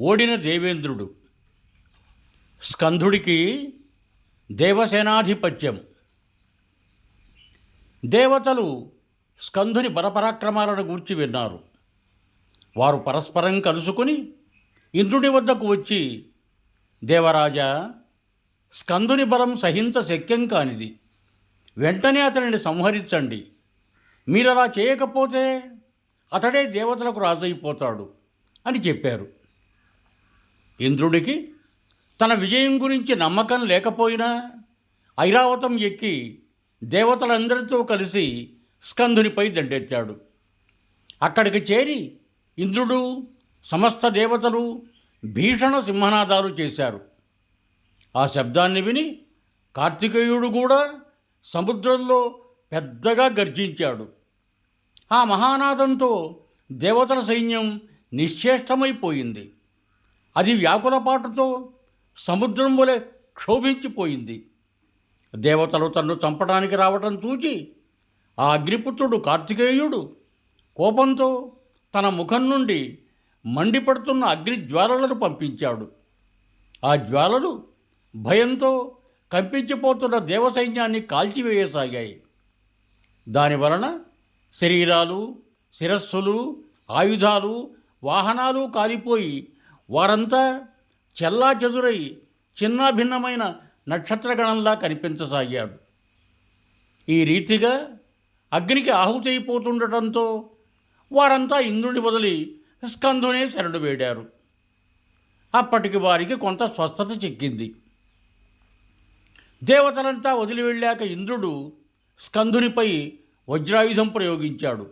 ఓడిన దేవేంద్రుడు. స్కంధుడికి దేవసేనాధిపత్యం. దేవతలు స్కంధుని బలపరాక్రమాలను గూర్చి విన్నారు. వారు పరస్పరం కలుసుకుని ఇంద్రుని వద్దకు వచ్చి దేవరాజా స్కందుని బలం సహించ శక్యం కానిది. వెంటనే అతనిని సంహరించండి. మీరలా చేయకపోతే అతడే దేవతలకు రాజైపోతాడు అని చెప్పారు. ఇంద్రుడికి తన విజయం గురించి నమ్మకం లేకపోయినా ఐరావతం ఎక్కి దేవతలందరితో కలిసి స్కందునిపై దండెత్తాడు. అక్కడికి చేరి ఇంద్రుడు సమస్త దేవతలు భీషణ సింహనాదాలు చేశారు. ఆ శబ్దాన్ని విని కార్తికేయుడు కూడా సముద్రంలో పెద్దగా గర్జించాడు. ఆ మహానాదంతో దేవతల సైన్యం నిశ్చేష్టమైపోయింది. అది వ్యాకులపాటుతో సముద్రం వలె క్షోభించిపోయింది. దేవతలు తన్ను చంపడానికి రావటం చూచి ఆ అగ్నిపుత్రుడు కార్తికేయుడు కోపంతో తన ముఖం నుండి మండిపడుతున్న అగ్ని జ్వాలలను పంపించాడు. ఆ జ్వాలలు భయంతో కంపించిపోతున్న దేవసైన్యాన్ని కాల్చివేయసాగాయి. దానివలన శరీరాలు శిరస్సులు ఆయుధాలు వాహనాలు కాలిపోయి వారంతా చెల్లా చెదురై చిన్నాభిన్నమైన నక్షత్రగణంలా కనిపించసాగాడు. ఈ రీతిగా అగ్నికి ఆహుతి అయిపోతుండటంతో వారంతా ఇంద్రుని వదిలి స్కందునే శరణు వేడారు. అప్పటికి వారికి కొంత స్వస్థత చిక్కింది. దేవతలంతా వదిలి వెళ్ళాక ఇంద్రుడు స్కందునిపై వజ్రాయుధం ప్రయోగించాడు.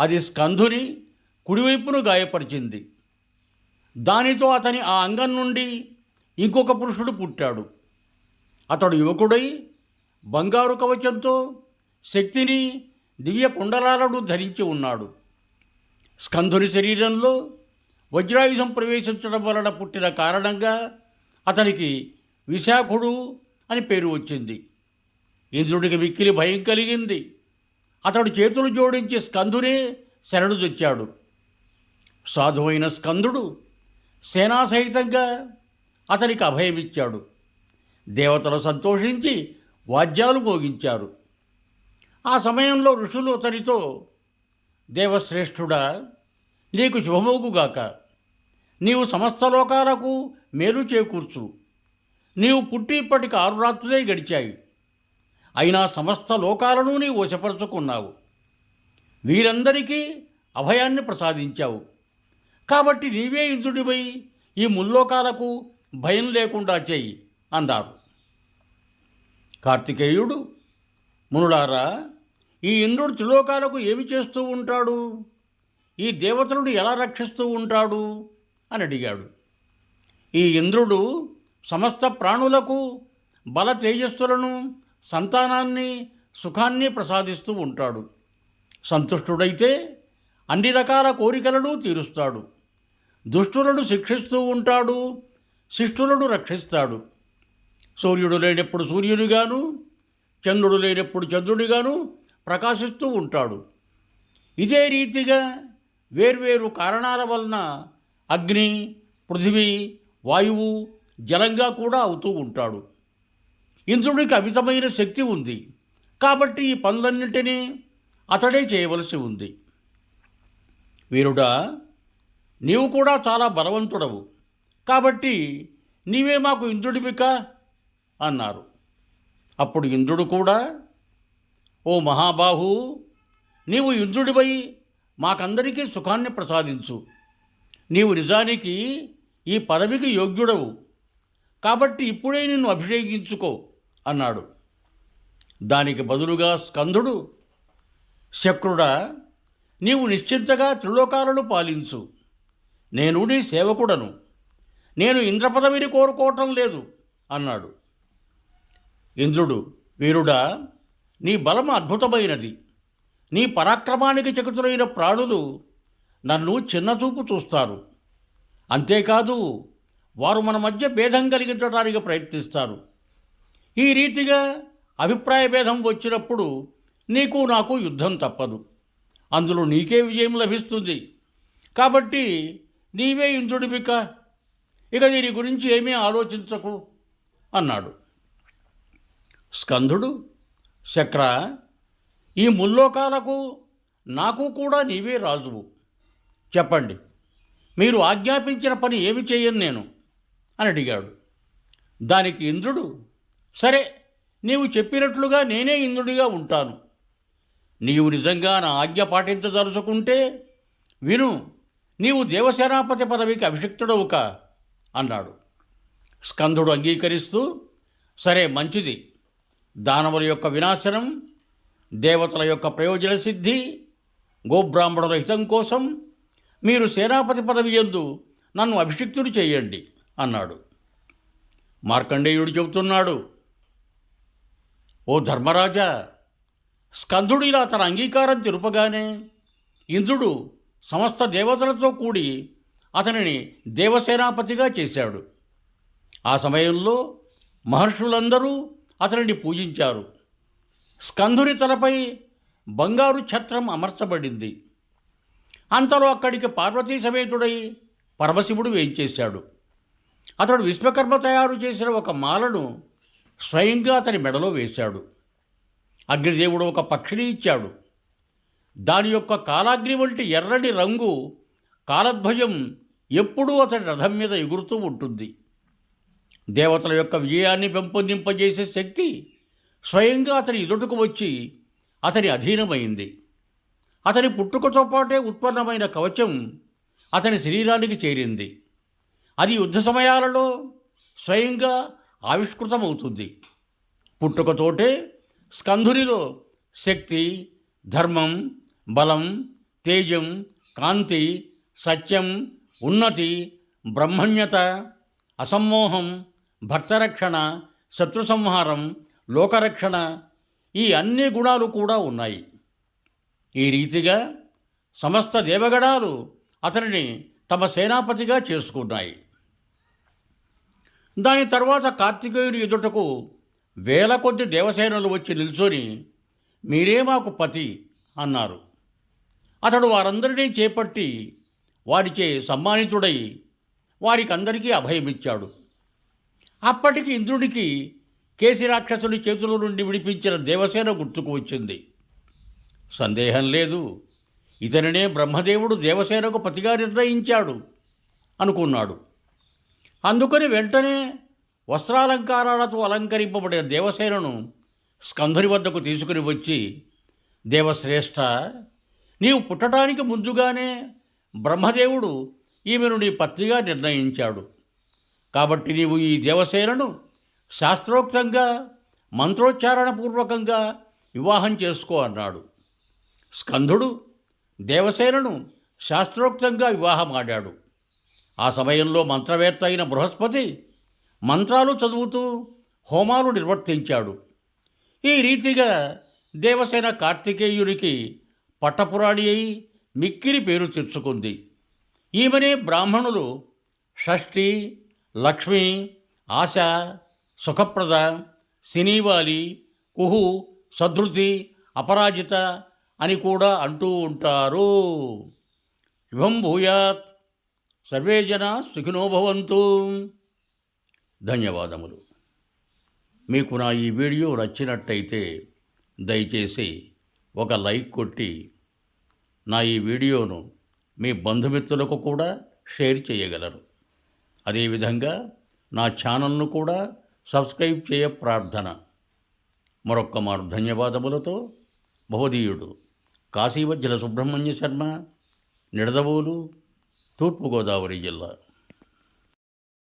అది స్కందుని కుడివైపును గాయపరిచింది. దానితో అతని ఆ అంగం నుండి ఇంకొక పురుషుడు పుట్టాడు. అతడు యువకుడై బంగారు కవచంతో శక్తిని దివ్య కుండలాలను ధరించి ఉన్నాడు. స్కంధుని శరీరంలో వజ్రాయుధం ప్రవేశించడం వలన పుట్టిన కారణంగా అతనికి విశాఖుడు అని పేరు వచ్చింది. ఇంద్రుడికి మిక్కిలి భయం కలిగింది. అతడు చేతులు జోడించి స్కందునే శరణు తెచ్చాడు. సాధువైన స్కందుడు సేనా సహితంగా అతనికి అభయమిచ్చాడు. దేవతలు సంతోషించి వాద్యాలు మోగించారు. ఆ సమయంలో ఋషులు అతనితో దేవశ్రేష్ఠుడా నీకు శుభమోగుగాక నీవు సమస్త లోకాలకు మేలు చేకూర్చు. నీవు పుట్టి ఇప్పటికి ఆరు రాత్రులే గడిచాయి. అయినా సమస్త లోకాలను నీవు వశపరుచుకున్నావు. వీరందరికీ అభయాన్ని ప్రసాదించావు. కాబట్టి నీవే ఇంద్రుడిపై ఈ ముల్లోకాలకు భయం లేకుండా చెయ్యి అన్నారు కార్తికేయుడు మునుడారా ఈ ఇంద్రుడు త్రిలోకాలకు ఏమి చేస్తూ ఉంటాడు? ఈ దేవతలను ఎలా రక్షిస్తూ ఉంటాడు? అని అడిగాడు. ఈ ఇంద్రుడు సమస్త ప్రాణులకు బల తేజస్సులను సంతానాన్ని సుఖాన్ని ప్రసాదిస్తూ ఉంటాడు. సంతుష్టుడైతే అన్ని రకాల కోరికలను తీరుస్తాడు. దుష్టులను శిక్షిస్తూ ఉంటాడు శిష్టులను రక్షిస్తాడు. సూర్యుడు లేనప్పుడు సూర్యునిగాను చంద్రుడు లేనప్పుడు చంద్రుడిగాను ప్రకాశిస్తూ ఉంటాడు. ఇదే రీతిగా వేర్వేరు కారణాల వలన అగ్ని పృథివీ వాయువు జలంగా కూడా అవుతూ ఉంటాడు. ఇంద్రుడికి అమితమైన శక్తి ఉంది. కాబట్టి ఈ పనులన్నింటినీ అతడే చేయవలసి ఉంది. వీరుడా నీవు కూడా చాలా బలవంతుడవు. కాబట్టి నీవే మాకు ఇంద్రుడివిక అన్నారు. అప్పుడు ఇంద్రుడు కూడా ఓ మహాబాహు నీవు ఇంద్రుడివై మాకందరికీ సుఖాన్ని ప్రసాదించు. నీవు నిజానికి ఈ పదవికి యోగ్యుడవు. కాబట్టి ఇప్పుడే నిన్ను అభిషేకించుకో అన్నాడు. దానికి బదులుగా స్కందుడు శక్రుడా నీవు నిశ్చింతగా త్రిలోకాలను పాలించు. నేను నీ సేవకుడను. నేను ఇంద్రపదవిని కోరుకోవటం లేదు అన్నాడు. ఇంద్రుడు వీరుడా నీ బలం అద్భుతమైనది. నీ పరాక్రమానికి చకుతులైన ప్రాణులు నన్ను చిన్నచూపు చూస్తారు. అంతేకాదు వారు మన మధ్య భేదం కలిగించడానికి ప్రయత్నిస్తారు. ఈ రీతిగా అభిప్రాయ భేదం వచ్చినప్పుడు నీకు నాకు యుద్ధం తప్పదు. అందులో నీకే విజయం లభిస్తుంది. కాబట్టి నీవే ఇంద్రుడివిక ఇక దీని గురించి ఏమీ ఆలోచించకు అన్నాడు. స్కంధుడు శక్ర ఈ ముల్లోకాలకు నాకు కూడా నీవే రాజువు. చెప్పండి మీరు ఆజ్ఞాపించిన పని ఏమి చేయను నేను? అని అడిగాడు. దానికి ఇంద్రుడు సరే నీవు చెప్పినట్లుగా నేనే ఇంద్రుడిగా ఉంటాను. నీవు నిజంగా నా ఆజ్ఞ పాటించదలుచుకుంటే విను నీవు దేవసేనాపతి పదవికి అభిషిక్తుడవుక అన్నాడు. స్కందుడు అంగీకరిస్తూ సరే మంచిది. దానవుల యొక్క వినాశనం దేవతల యొక్క ప్రయోజన సిద్ధి గోబ్రాహ్మణుల హితం కోసం మీరు సేనాపతి పదవి ఎందు నన్ను అభిషిక్తుడు చేయండి అన్నాడు. మార్కండేయుడు చెబుతున్నాడు ఓ ధర్మరాజా స్కందుడు ఇలా తన అంగీకారం తెలుపగానే ఇంద్రుడు సమస్త దేవతలతో కూడి అతనిని దేవసేనాపతిగా చేశాడు. ఆ సమయంలో మహర్షులందరూ అతనిని పూజించారు. స్కంధుని తలపై బంగారు ఛత్రం అమర్చబడింది. అంతలో అక్కడికి పార్వతీ సమేతుడై పరమశివుడు వేయించేశాడు అతడు విశ్వకర్మ తయారు చేసిన ఒక మాలను స్వయంగా అతని మెడలో వేశాడు. అగ్నిదేవుడు ఒక పక్షిని ఇచ్చాడు. దాని యొక్క కాలాగ్ని వంటి ఎర్రని రంగు కాలధ్వజం ఎప్పుడూ అతని రథం మీద ఎగురుతూ ఉంటుంది. దేవతల యొక్క విజయాన్ని పెంపొందింపజేసే శక్తి స్వయంగా అతని ఎదుటకు వచ్చి అతని అధీనమైంది. అతని పుట్టుకతో పాటే ఉత్పన్నమైన కవచం అతని శరీరానికి చేరింది. అది యుద్ధ సమయాలలో స్వయంగా ఆవిష్కృతమవుతుంది. పుట్టుకతోటే స్కంధునిలో శక్తి ధర్మం బలం తేజం కాంతి సత్యం ఉన్నతి బ్రహ్మణ్యత అసమ్మోహం భక్తరక్షణ శత్రు సంహారం లోకరక్షణ ఈ అన్ని గుణాలు కూడా ఉన్నాయి. ఈ రీతిగా సమస్త దేవగణాలు అతనిని తమ సేనాపతిగా చేసుకున్నాయి. దాని తర్వాత కార్తికేయుని ఎదుటకు వేల కొద్ది దేవసేనలు వచ్చి నిల్చొని మీరే మాకు పతి అన్నారు. అతడు వారందరినీ చేపట్టి వారిచే సమ్మానితుడై వారికందరికీ అభయమిచ్చాడు. అప్పటికి ఇంద్రుడికి కేశిరాక్షసుని చేతుల నుండి విడిపించిన దేవసేన గుర్తుకు వచ్చింది. సందేహం లేదు. ఇతనినే బ్రహ్మదేవుడు దేవసేనకు పతిగా నిర్ణయించాడు అనుకున్నాడు. అందుకని వెంటనే వస్త్రాలంకారాలతో అలంకరింపబడిన దేవసేనను స్కంధుని వద్దకు తీసుకుని వచ్చి దేవశ్రేష్ఠ నీవు పుట్టడానికి ముందుగానే బ్రహ్మదేవుడు ఈమెను నీ పత్నిగా నిర్ణయించాడు. కాబట్టి నీవు ఈ దేవసేనను శాస్త్రోక్తంగా మంత్రోచ్చారణపూర్వకంగా వివాహం చేసుకో అన్నాడు. స్కంధుడు దేవసేనను శాస్త్రోక్తంగా వివాహమాడాడు ఆ సమయంలో మంత్రవేత్త అయిన బృహస్పతి మంత్రాలు చదువుతూ హోమాలు నిర్వర్తించాడు. ఈ రీతిగా దేవసేన కార్తికేయునికి పట్టపురాణి అయి మిక్కిరి పేరు తెచ్చుకుంది. ఈమెనే బ్రాహ్మణులు షష్ఠి లక్ష్మి ఆశ సుఖప్రద సినీవాలి కుహు సధృతి అపరాజిత అని కూడా అంటూ ఉంటారు. శుభం భూయాత్ సర్వే జన సుఖినోభవంతు ధన్యవాదములు. మీకు నా ఈ వీడియో నచ్చినట్టయితే దయచేసి ఒక లైక్ కొట్టి నా ఈ వీడియోను మీ బంధుమిత్రులకు కూడా షేర్ చేయగలరు. అదేవిధంగా నా ఛానల్ను కూడా సబ్స్క్రైబ్ చేయ ప్రార్థన. మరొక్క మారు ధన్యవాదములతో బహుదీయుడు కాశీవజ్జల సుబ్రహ్మణ్య శర్మ నిడదవోలు తూర్పుగోదావరి జిల్లా.